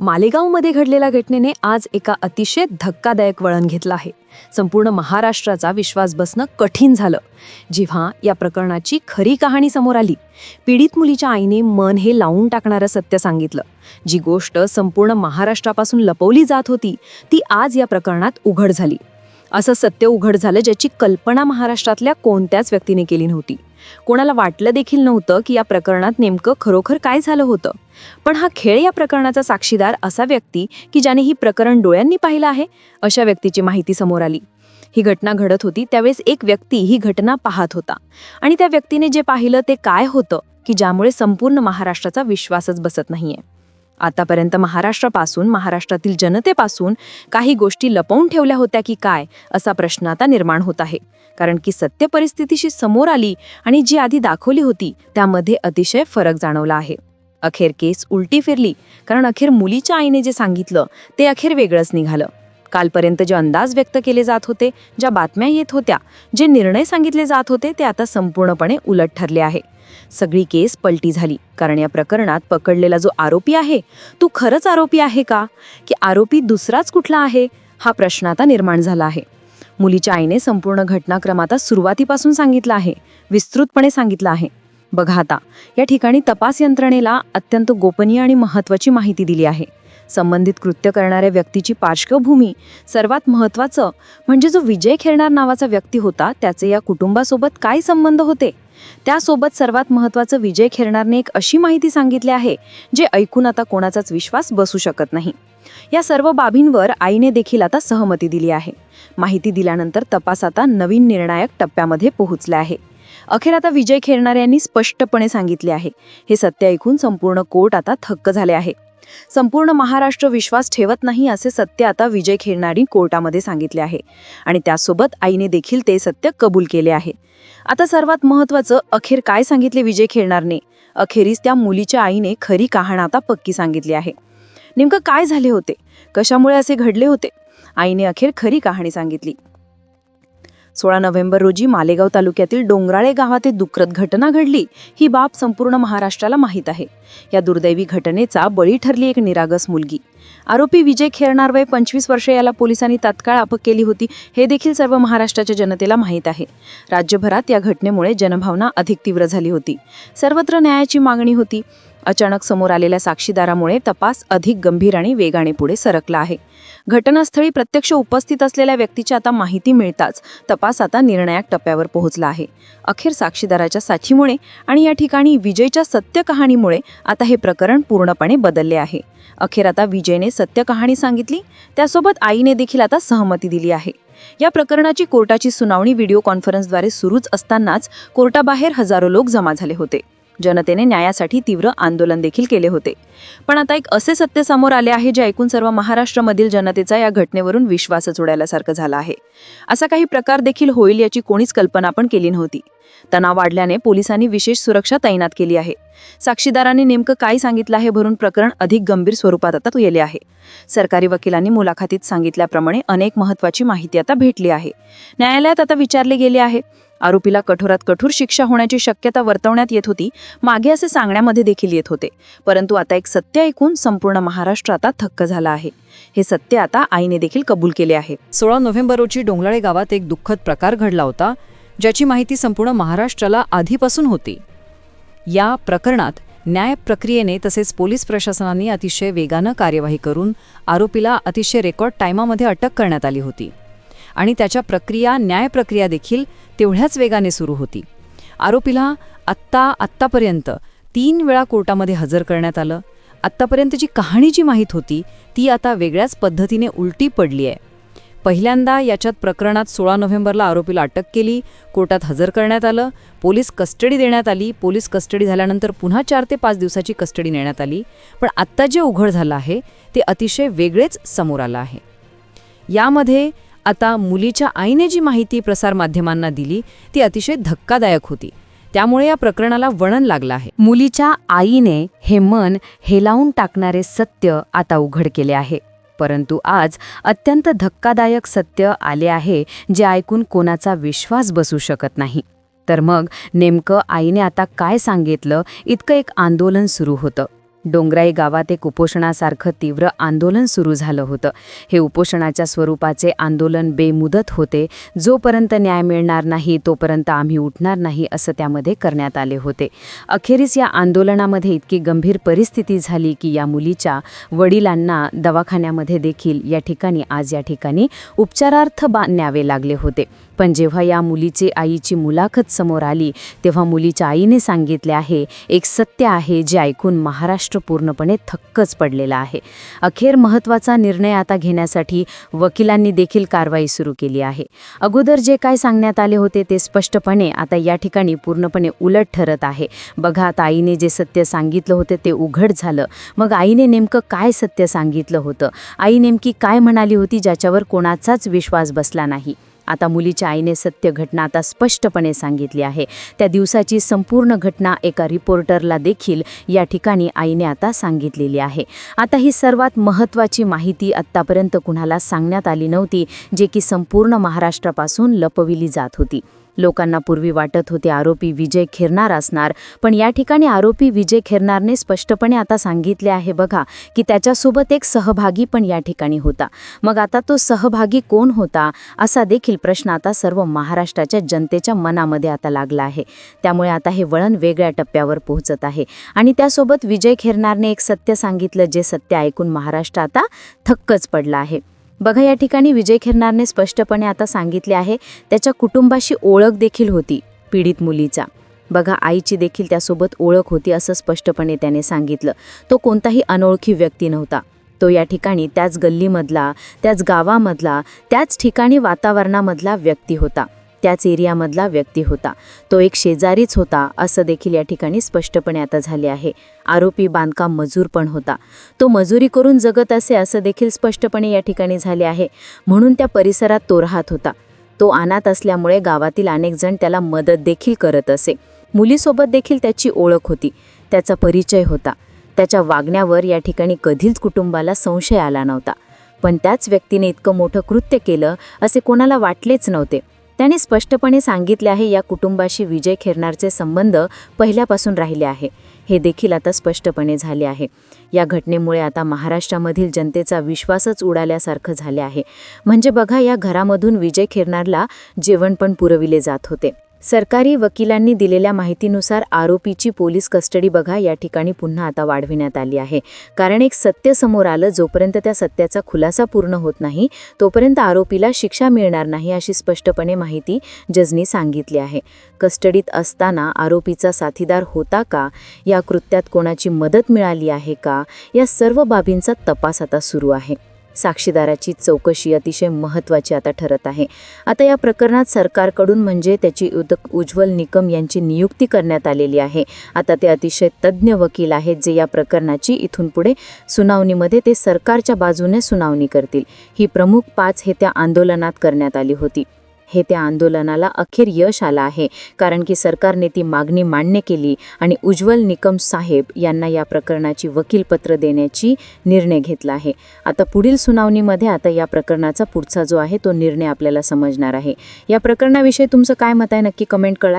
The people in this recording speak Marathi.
मालेगावमध्ये घडलेल्या घटनेने आज एका अतिशय धक्कादायक वळण घेतलं आहे. संपूर्ण महाराष्ट्राचा विश्वास बसणं कठीण झालं. जेव्हा या प्रकरणाची खरी कहाणी समोर आली पीडित मुलीच्या आईने मन हे लावून टाकणारं सत्य सांगितलं. जी गोष्ट संपूर्ण महाराष्ट्रापासून लपवली जात होती ती आज या प्रकरणात उघड झाली. असं सत्य उघड झालं ज्याची कल्पना महाराष्ट्रातल्या कोणत्याच व्यक्तीने केली नव्हती. कोणाला वाटलं देखील नव्हतं की या प्रकरणात नेमकं खरोखर काय झालं होतं. पण हा खेळ या प्रकरणाचा साक्षीदार असा व्यक्ती की ज्याने ही प्रकरण डोळ्यांनी पाहिलं आहे अशा व्यक्तीची माहिती समोर आली. ही घटना घडत होती त्यावेळेस एक व्यक्ती ही घटना पाहत होता. आणि त्या व्यक्तीने जे पाहिलं ते काय होतं की ज्यामुळे संपूर्ण महाराष्ट्राचा विश्वासच बसत नाहीये. आतापर्यंत महाराष्ट्रापासून महाराष्ट्रातील जनतेपासून काही गोष्टी लपवून ठेवल्या होत्या की काय असा प्रश्न आता निर्माण होत आहे. कारण की सत्य परिस्थितीशी समोर आली आणि जी आधी दाखवली होती त्यामध्ये अतिशय फरक जाणवला आहे. अखेर केस उलटी फिरली कारण अखेर मुलीच्या आईने जे सांगितलं ते अखेर वेगळंच निघालं. कालपर्यंत जे अंदाज व्यक्त केले जात होते ज्या बातम्या येत होत्या जे निर्णय सांगितले जात होते ते आता संपूर्णपणे उलट ठरले आहे. सगळी केस पलटी झाली कारण या प्रकरणात पकडलेला जो आरोपी आहे तो खरंच आरोपी आहे का? की आरोपी दुसराच कुठला आहे? हा प्रश्न आता निर्माण झाला आहे. मुलीच्या आईने संपूर्ण घटनाक्रम आता सुरुवातीपासून सांगितलं आहे विस्तृतपणे सांगितलं आहे. बघा आता या ठिकाणी तपास यंत्रणेला अत्यंत गोपनीय आणि महत्त्वाची माहिती दिली आहे. संबंधित कृत्य करणाऱ्या व्यक्तीची पार्श्वभूमी सर्वात महत्त्वाचं म्हणजे जो विजय खेळणार नावाचा व्यक्ती होता त्याचे या कुटुंबासोबत काय संबंध होते? त्यासोबत सर्वात महत्त्वाचं विजय खेळणारने एक अशी माहिती सांगितली आहे जे ऐकून आता कोणाचाच विश्वास बसू शकत नाही. या सर्व बाबींवर आईने देखील आता सहमती दिली आहे. माहिती दिल्यानंतर तपास आता नवीन निर्णायक टप्प्यामध्ये पोहोचला आहे. अखेर आता विजय खेळणारे यांनी स्पष्टपणे सांगितले आहे. हे सत्य ऐकून संपूर्ण कोर्ट आता थक्क झाले आहे. संपूर्ण महाराष्ट्र विश्वास ठेवत नाही असे सत्य आता विजय खेळणारी कोर्टामध्ये सांगितले आहे. आणि त्यासोबत आईने देखील ते सत्य कबूल केले आहे. आता सर्वात महत्त्वाचं अखेर काय सांगितले विजय खेळणारने? अखेरीस त्या मुलीच्या आईने खरी कहाण आता पक्की सांगितली आहे. नेमकं काय झाले होते? कशामुळे असे घडले होते? आईने अखेर खरी कहाणी सांगितली. सोळा नोव्हेंबर रोजी मालेगाव तालुक्यातील डोंगराळे गावात एक दुःखद घटना घडली. ही बाब संपूर्ण महाराष्ट्राला माहीत आहे. या दुर्दैवी घटनेचा बळी ठरली एक निरागस मुलगी. आरोपी विजय खेरणार वय पंचवीस वर्षे याला पोलिसांनी तात्काळ अटक केली होती हे देखील सर्व महाराष्ट्राच्या जनतेला माहीत आहे. राज्यभरात या घटनेमुळे जनभावना अधिक तीव्र झाली होती. सर्वत्र न्यायाची मागणी होती. अचानक समोर आलेल्या साक्षीदारामुळे तपास अधिक गंभीर आणि वेगाने पुढे सरकला आहे. घटनास्थळी प्रत्यक्ष उपस्थित असलेल्या व्यक्तीची आता माहिती मिळताच तपास आता निर्णायक टप्प्यावर पोहोचला आहे. अखेर साक्षीदाराच्या साथीमुळे आणि या ठिकाणी विजयच्या सत्य कहाणीमुळे आता हे प्रकरण पूर्णपणे बदलले आहे. अखेर आता विजयने सत्य कहाणी सांगितली त्यासोबत आईने देखील आता सहमती दिली आहे. या प्रकरणाची कोर्टाची सुनावणी व्हिडिओ कॉन्फरन्सद्वारे सुरूच असतानाच कोर्टाबाहेर हजारो लोक जमा झाले होते. जनतेने न्यायासाठी तीव्र आंदोलन देखील केले होते. पण आता एक असे सत्य समोर आले आहे जे ऐकून सर्व महाराष्ट्रामधील जनतेचा या घटनेवरून विश्वासच उडाल्यासारखं झाला आहे. असा काही प्रकार देखील होईल याची कोणीच कल्पना पण केली नव्हती. तणाव वाढल्याने पोलिसांनी विशेष सुरक्षा तैनात केली आहे. साक्षीदारांनी नेमकं काय सांगितलं आहे भरून प्रकरण अधिक गंभीर स्वरूपात आता तो गेले आहे. सरकारी वकिलांनी मुलाखतीत सांगितल्याप्रमाणे अनेक महत्वाची माहिती आता भेटली आहे. न्यायालयात आता विचारले गेले आहे आरोपीला कठोरात कठोर शिक्षा होण्याची शक्यता वर्तवण्यात येत होती मागे असे सांगण्यामध्ये देखील येत होते. परंतु आता एक सत्य ऐकून संपूर्ण महाराष्ट्र आता थक्क झाला आहे. हे सत्य आता आईने देखील कबूल केले आहे. सोळा नोव्हेंबर रोजी डोंगराळे गावात एक दुःखद प्रकार घडला होता ज्याची माहिती संपूर्ण महाराष्ट्राला आधीपासून होती. या प्रकरणात न्याय प्रक्रियेने तसेच पोलीस प्रशासनाने अतिशय वेगानं कार्यवाही करून आरोपीला अतिशय रेकॉर्ड टायमामध्ये अटक करण्यात आली होती. आणि त्याच्या प्रक्रिया न्याय प्रक्रिया देखील तेवढ्याच वेगाने सुरू होती. आरोपीला आत्ता आत्तापर्यंत तीन वेळा कोर्टामध्ये हजर करण्यात आलं. आत्तापर्यंतची कहाणी जी माहीत होती ती आता वेगळ्याच पद्धतीने उलटी पडली आहे. पहिल्यांदा याच्यात प्रकरणात सोळा नोव्हेंबरला आरोपीला अटक केली कोर्टात हजर करण्यात आलं पोलीस कस्टडी देण्यात आली पोलीस कस्टडी झाल्यानंतर पुन्हा चार ते पाच दिवसाची कस्टडी नेण्यात आली पण आत्ता जे उघड झालं आहे ते अतिशय वेगळेच समोर आलं आहे. यामध्ये आता मुलीच्या आईने जी माहिती प्रसारमाध्यमांना दिली ती अतिशय धक्कादायक होती. त्यामुळे या प्रकरणाला वळण लागलं आहे. मुलीच्या आईने हे मन हेलावून टाकणारे सत्य आता उघड केले आहे. परंतु आज अत्यंत धक्कादायक सत्य आले आहे जे ऐकून कोणाचा विश्वास बसू शकत नाही. तर मग नेमकं आईने आता काय सांगितलं इतकं एक आंदोलन सुरू होतं. डोंगराई गावात एक उपोषणासारखं तीव्र आंदोलन सुरू झालं होतं. हे उपोषणाच्या स्वरूपाचे आंदोलन बेमुदत होते. जोपर्यंत न्याय मिळणार नाही तोपर्यंत आम्ही उठणार नाही असं त्यामध्ये करण्यात आले होते. अखेरीस या आंदोलनामध्ये इतकी गंभीर परिस्थिती झाली की या मुलीच्या वडिलांना दवाखान्यामध्ये देखील या ठिकाणी आज या ठिकाणी उपचारार्थ बा न्यावे लागले होते. पण जेव्हा या मुलीचे आईची मुलाखत समोर आली तेव्हा मुलीच्या आईने सांगितले आहे एक सत्य आहे जे ऐकून महाराष्ट्र पूर्णपणे थक्कच पडलेला आहे. अखेर महत्त्वाचा निर्णय आता घेण्यासाठी वकिलांनी देखील कारवाई सुरू केली आहे. अगोदर जे काय सांगण्यात आले होते ते स्पष्टपणे आता या ठिकाणी पूर्णपणे उलट ठरत आहे. बघा आता आईने जे सत्य सांगितलं होते ते उघड झालं. मग आईने नेमकं काय सत्य सांगितलं होतं? आई नेमकी काय म्हणाली होती ज्याच्यावर कोणाचाच विश्वास बसला नाही? आता मुलीच्या आईने सत्य घटना आता स्पष्टपणे सांगितली आहे. त्या दिवसाची संपूर्ण घटना एका रिपोर्टरला देखील या ठिकाणी आईने आता सांगितलेली आहे. आता ही सर्वात महत्त्वाची माहिती आत्तापर्यंत कुणाला सांगण्यात आली नव्हती जे की संपूर्ण महाराष्ट्रापासून लपविली जात होती. लोकांना पूर्वी वाटत होते आरोपी विजय खेरणार असणार. पण या ठिकाणी आरोपी विजय खेरणारने स्पष्टपणे आता सांगितले आहे बघा की त्याच्यासोबत एक सहभागी पण या ठिकाणी होता. मग आता तो सहभागी कोण होता असा देखील प्रश्न आता सर्व महाराष्ट्राच्या जनतेच्या मनामध्ये आता लागला आहे. त्यामुळे आता हे वळण वेगळ्या टप्प्यावर पोहोचत आहे. आणि त्यासोबत विजय खेरणारने एक सत्य सांगितलं जे सत्य ऐकून महाराष्ट्र आता थक्कच पडला आहे. बघा या ठिकाणी विजय खिरणारने स्पष्टपणे आता सांगितले आहे त्याच्या कुटुंबाशी ओळख देखील होती पीडित मुलीचा. बघा आईची देखील त्यासोबत ओळख होती असं स्पष्टपणे त्याने सांगितलं. तो कोणताही अनोळखी व्यक्ती नव्हता. तो या ठिकाणी त्याच गल्लीमधला त्याच गावामधला त्याच ठिकाणी वातावरणामधला व्यक्ती होता. त्याच एरियामधला व्यक्ती होता. तो एक शेजारीच होता असं देखील या ठिकाणी स्पष्टपणे आता झाले आहे. आरोपी बांधकाम मजूर पण होता. तो मजुरी करून जगत असे असं देखील स्पष्टपणे या ठिकाणी झाले आहे. म्हणून त्या परिसरात तो राहत होता. तो अनाथ असल्यामुळे गावातील अनेक जण त्याला मदत देखील करत असे. मुलीसोबत देखील त्याची ओळख होती. त्याचा परिचय होता. त्याच्या वागण्यावर या ठिकाणी कधीच कुटुंबाला संशय आला नव्हता. पण त्याच व्यक्तीने इतकं मोठं कृत्य केलं असे कोणाला वाटलेच नव्हते. त्याने स्पष्टपणे सांगितले आहे या कुटुंबाशी विजय खेरणारचे संबंध पहिल्यापासून राहिले आहे. हे देखील आता स्पष्टपणे झाले आहे. या घटनेमुळे आता महाराष्ट्रामधील जनतेचा विश्वासच उडाल्यासारखं झाले आहे. म्हणजे बघा या घरामधून विजय खेरणारला जेवण पण पुरविले जात होते. सरकारी वकिलांनी दिलेल्या माहितीनुसार आरोपीची पोलीस कस्टडी बघा या ठिकाणी पुन्हा आता वाढविण्यात आली आहे. कारण एक सत्य समोर आलं जोपर्यंत त्या सत्याचा खुलासा पूर्ण होत नाही तोपर्यंत आरोपीला शिक्षा मिळणार नाही अशी स्पष्टपणे माहिती जजनी सांगितली आहे. कस्टडीत असताना आरोपीचा साथीदार होता का या कृत्यात कोणाची मदत मिळाली आहे का या सर्व बाबींचा तपास आता सुरू आहे. साक्षीदाराची चौकशी अतिशय महत्त्वाची आता ठरत आहे. आता या प्रकरणात सरकारकडून म्हणजे त्याची उदक उज्ज्वल निकम यांची नियुक्ती करण्यात आलेली आहे. आता ते अतिशय तज्ज्ञ वकील आहेत जे या प्रकरणाची इथून पुढे सुनावणीमध्ये ते सरकारच्या बाजूने सुनावणी करतील. ही प्रमुख पाच हे त्या आंदोलनात करण्यात आली होती. हे त्या आंदोलनाला अखेर यश आलं आहे. कारण की सरकारने ती मागणी मान्य केली आणि उज्ज्वल निकम साहेब यांना या प्रकरणाची वकीलपत्र देण्याची निर्णय घेतला आहे. आता पुढील सुनावणीमध्ये आता या प्रकरणाचा पुढचा जो आहे तो निर्णय आपल्याला समजणार आहे. या प्रकरणाविषयी तुमचं काय मत आहे? नक्की कमेंट कळा.